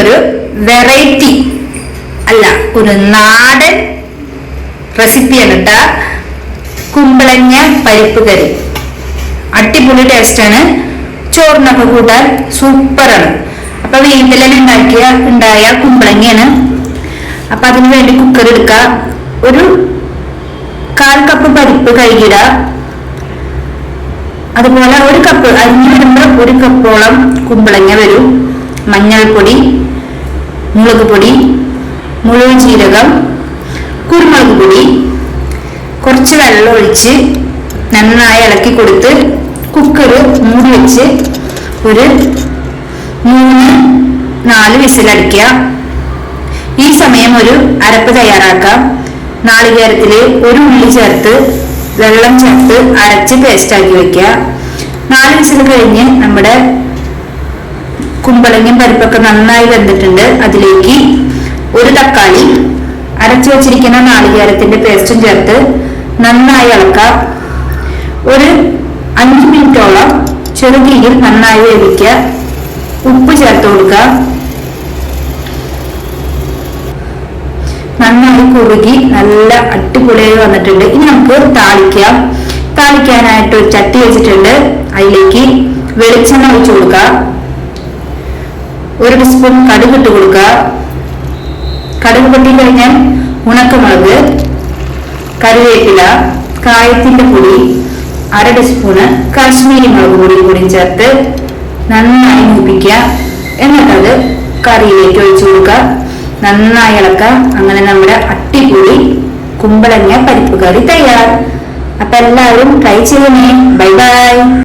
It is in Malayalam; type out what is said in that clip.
ഒരു വെറൈറ്റി അല്ല ഒരു നാടൻ റെസിപ്പിയാണ് കേട്ടോ കുമ്പളങ്ങ പരിപ്പ് കറി. അടിപൊളി ടേസ്റ്റാണ് ചോറിനൊക്കെ കൂട്ടാൻ സൂപ്പറാണ് അപ്പൊ വീട്ടിൽ തന്നെ ഉണ്ടാക്കിയ ഉണ്ടായ കുമ്പളങ്ങയാണ്. അപ്പൊ അതിന് വേണ്ടി കുക്കർ എടുക്കുക ഒരു കാൽ കപ്പ് പരിപ്പ് കഴുകിടുക അതുപോലെ ഒരു കപ്പ് അരിഞ്ഞു വരുമ്പോൾ ഒരു കപ്പോളം കുമ്പളങ്ങ വരും. മഞ്ഞൾപ്പൊടി മുളക് പൊടി മുഴുവൻ ജീരകം കുരുമുളക് പൊടി കുറച്ച് വെള്ളം ഒഴിച്ച് നന്നായി ഇളക്കി കൊടുത്ത് കുക്കർ മൂടി വെച്ച് ഒരു മൂന്ന് നാല് വിസിലടിക്കുക ഈ സമയം ഒരു അരപ്പ് തയ്യാറാക്കാം. നാളികേരത്തിൽ ഒരു ഉള്ളി ചേർത്ത് വെള്ളം ചേർത്ത് അരച്ച് പേസ്റ്റാക്കി വെക്കുക. നാല് വിസിൽ കഴിഞ്ഞ് നമ്മുടെ കുമ്പളങ്ങയും പരിപ്പൊക്കെ നന്നായി വെന്തിട്ടുണ്ട്. അതിലേക്ക് ഒരു തക്കാളി അരച്ചു വെച്ചിരിക്കുന്ന നാളികേരത്തിന്റെ പേസ്റ്റും ചേർത്ത് നന്നായി ഇളക്കാം ഒരു അഞ്ച് മിനിറ്റോളം ചെറുതീയിൽ നന്നായി വേവിക്കുക. ഉപ്പ് ചേർത്ത് കൊടുക്കുക. നന്നായി കുറുകി നല്ല അടിപൊളിയായി വന്നിട്ടുണ്ട്. ഇനി നമുക്ക് താളിക്കാം. താളിക്കാനായിട്ട് ഒരു ചട്ടി വെച്ചിട്ടുണ്ട്. അതിലേക്ക് വെളിച്ചെണ്ണ ഒഴിച്ചു കൊടുക്കുക. ഒരു ടീസ്പൂൺ കടുക് ഇട്ട് കൊടുക്കുക. കടുക് പൊട്ടി കഴിഞ്ഞാൽ ഉണക്കമുളക് കറിവേപ്പില കായത്തിന്റെ പൊടി അര ടീസ്പൂണ് കാശ്മീരി മുളക് പൊടി കൂടി ചേർത്ത് നന്നായി മൂപ്പിക്കുക. എന്നിട്ടത് കറിയിലേക്ക് ഒഴിച്ചു കൊടുക്കുക. നന്നായി ഇളക്കുക. അങ്ങനെ നമ്മുടെ അട്ടിപ്പൊളി കുമ്പളങ്ങ പരിപ്പ് കറി തയ്യാർ. അപ്പൊ എല്ലാവരും ട്രൈ ചെയ്യണേ. Bye bye.